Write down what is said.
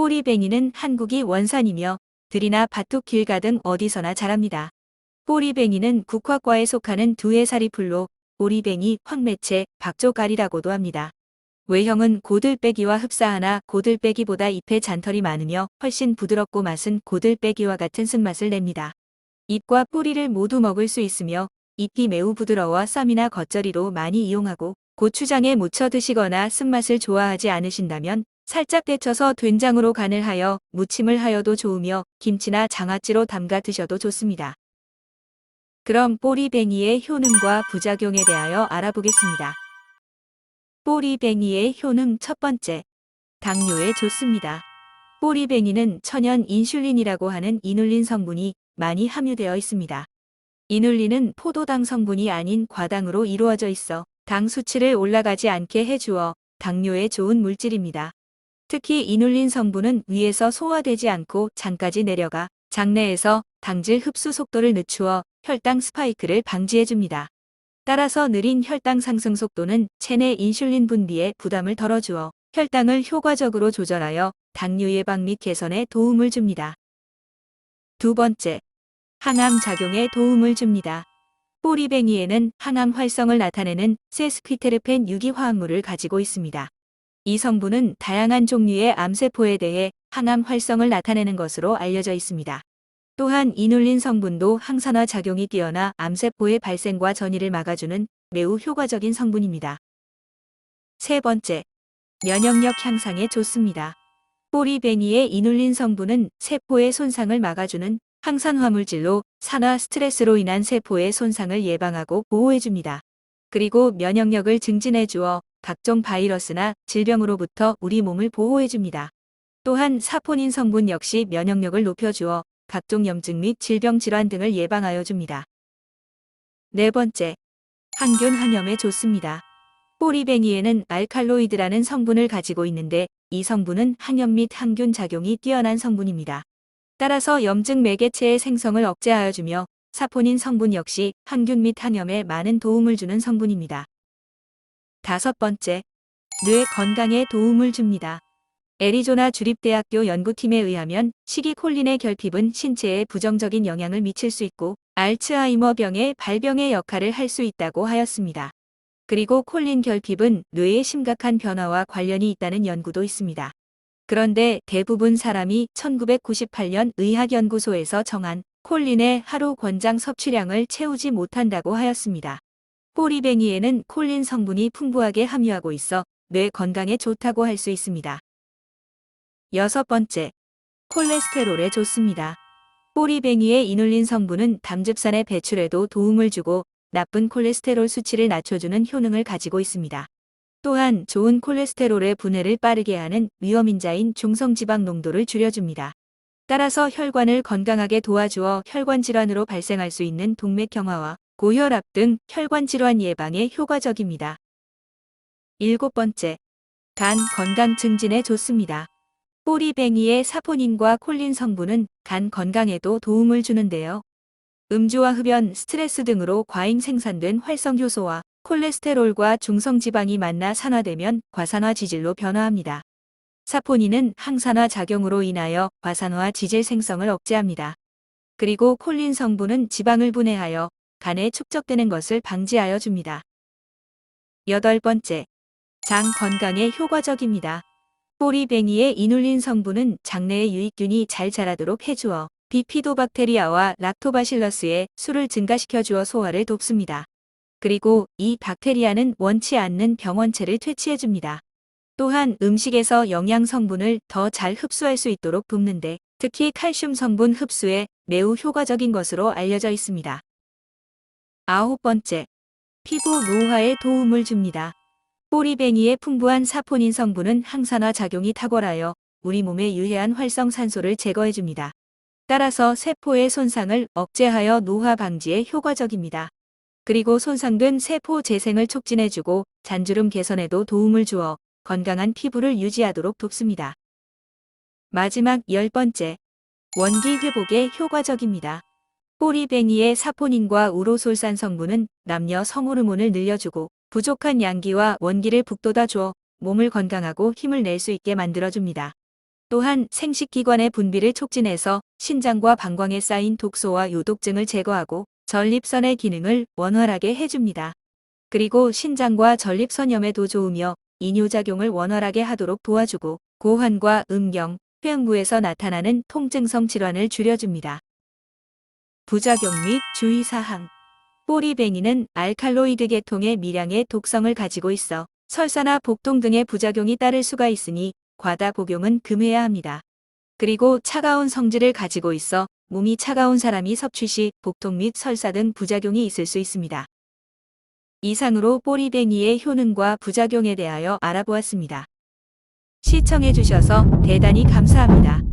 꼬리뱅이는 한국이 원산이며 들이나 밭둑 길가 등 어디서나 자랍니다. 꼬리뱅이는 국화과에 속하는 두 해살이 풀로 꼬리뱅이, 황매채, 박조가리라고도 합니다. 외형은 고들빼기와 흡사하나 고들빼기보다 잎에 잔털이 많으며 훨씬 부드럽고 맛은 고들빼기와 같은 쓴맛을 냅니다. 잎과 뿌리를 모두 먹을 수 있으며 잎이 매우 부드러워 쌈이나 겉절이로 많이 이용하고 고추장에 묻혀 드시거나 쓴맛을 좋아하지 않으신다면 살짝 데쳐서 된장으로 간을 하여 무침을 하여도 좋으며 김치나 장아찌로 담가 드셔도 좋습니다. 그럼 꼬리뱅이의 효능과 부작용에 대하여 알아보겠습니다. 꼬리뱅이의 효능 첫 번째. 당뇨에 좋습니다. 꼬리뱅이는 천연 인슐린이라고 하는 이눌린 성분이 많이 함유되어 있습니다. 이눌린은 포도당 성분이 아닌 과당으로 이루어져 있어 당 수치를 올라가지 않게 해주어 당뇨에 좋은 물질입니다. 특히 이눌린 성분은 위에서 소화되지 않고 장까지 내려가 장내에서 당질 흡수 속도를 늦추어 혈당 스파이크를 방지해줍니다. 따라서 느린 혈당 상승 속도는 체내 인슐린 분비에 부담을 덜어주어 혈당을 효과적으로 조절하여 당뇨 예방 및 개선에 도움을 줍니다. 두 번째, 항암 작용에 도움을 줍니다. 꼬리뱅이에는 항암 활성을 나타내는 세스피테르펜 유기 화합물을 가지고 있습니다. 이 성분은 다양한 종류의 암세포에 대해 항암 활성을 나타내는 것으로 알려져 있습니다. 또한 이눌린 성분도 항산화 작용이 뛰어나 암세포의 발생과 전이를 막아주는 매우 효과적인 성분입니다. 세 번째, 면역력 향상에 좋습니다. 꼬리뱅이의 이눌린 성분은 세포의 손상을 막아주는 항산화 물질로 산화 스트레스로 인한 세포의 손상을 예방하고 보호해줍니다. 그리고 면역력을 증진해 주어 각종 바이러스나 질병으로부터 우리 몸을 보호해줍니다. 또한 사포닌 성분 역시 면역력을 높여주어 각종 염증 및 질병 질환 등을 예방하여 줍니다. 네 번째, 항균 항염에 좋습니다. 꼬리뱅이에는 알칼로이드라는 성분을 가지고 있는데 이 성분은 항염 및 항균 작용이 뛰어난 성분입니다. 따라서 염증 매개체의 생성을 억제하여 주며 사포닌 성분 역시 항균 및 항염에 많은 도움을 주는 성분입니다. 다섯 번째, 뇌 건강에 도움을 줍니다. 애리조나 주립대학교 연구팀에 의하면 시기콜린의 결핍은 신체에 부정적인 영향을 미칠 수 있고 알츠하이머 병의 발병의 역할을 할 수 있다고 하였습니다. 그리고 콜린 결핍은 뇌에 심각한 변화와 관련이 있다는 연구도 있습니다. 그런데 대부분 사람이 1998년 의학연구소에서 정한 콜린의 하루 권장 섭취량을 채우지 못한다고 하였습니다. 꼬리뱅이에는 콜린 성분이 풍부하게 함유하고 있어 뇌 건강에 좋다고 할 수 있습니다. 여섯 번째, 콜레스테롤에 좋습니다. 꼬리뱅이의 이눌린 성분은 담즙산의 배출에도 도움을 주고 나쁜 콜레스테롤 수치를 낮춰주는 효능을 가지고 있습니다. 또한 좋은 콜레스테롤의 분해를 빠르게 하는 위험인자인 중성지방 농도를 줄여줍니다. 따라서 혈관을 건강하게 도와주어 혈관 질환으로 발생할 수 있는 동맥경화와 고혈압 등 혈관 질환 예방에 효과적입니다. 일곱 번째, 간 건강 증진에 좋습니다. 꼬리뱅이의 사포닌과 콜린 성분은 간 건강에도 도움을 주는데요. 음주와 흡연, 스트레스 등으로 과잉 생산된 활성효소와 콜레스테롤과 중성지방이 만나 산화되면 과산화 지질로 변화합니다. 사포닌은 항산화 작용으로 인하여 과산화 지질 생성을 억제합니다. 그리고 콜린 성분은 지방을 분해하여 간에 축적되는 것을 방지하여 줍니다. 여덟 번째, 장 건강에 효과적입니다. 꼬리뱅이의 이눌린 성분은 장내의 유익균이 잘 자라도록 해주어 비피도박테리아와 락토바실러스의 수를 증가시켜 주어 소화를 돕습니다. 그리고 이 박테리아는 원치 않는 병원체를 퇴치해 줍니다. 또한 음식에서 영양 성분을 더 잘 흡수할 수 있도록 돕는데 특히 칼슘 성분 흡수에 매우 효과적인 것으로 알려져 있습니다. 아홉 번째, 피부 노화에 도움을 줍니다. 꼬리뱅이의 풍부한 사포닌 성분은 항산화 작용이 탁월하여 우리 몸에 유해한 활성산소를 제거해줍니다. 따라서 세포의 손상을 억제하여 노화 방지에 효과적입니다. 그리고 손상된 세포 재생을 촉진해주고 잔주름 개선에도 도움을 주어 건강한 피부를 유지하도록 돕습니다. 마지막 열 번째, 원기 회복에 효과적입니다. 꼬리뱅이의 사포닌과 우로솔산 성분은 남녀 성호르몬을 늘려주고 부족한 양기와 원기를 북돋아 주어 몸을 건강하고 힘을 낼 수 있게 만들어줍니다. 또한 생식기관의 분비를 촉진해서 신장과 방광에 쌓인 독소와 요독증을 제거하고 전립선의 기능을 원활하게 해줍니다. 그리고 신장과 전립선염에도 좋으며 이뇨작용을 원활하게 하도록 도와주고 고환과 음경, 폐흥부에서 나타나는 통증성 질환을 줄여줍니다. 부작용 및 주의사항 보리뱅이는 알칼로이드 계통의 미량의 독성을 가지고 있어 설사나 복통 등의 부작용이 따를 수가 있으니 과다 복용은 금해야 합니다. 그리고 차가운 성질을 가지고 있어 몸이 차가운 사람이 섭취 시 복통 및 설사 등 부작용이 있을 수 있습니다. 이상으로 보리뱅이의 효능과 부작용에 대하여 알아보았습니다. 시청해 주셔서 대단히 감사합니다.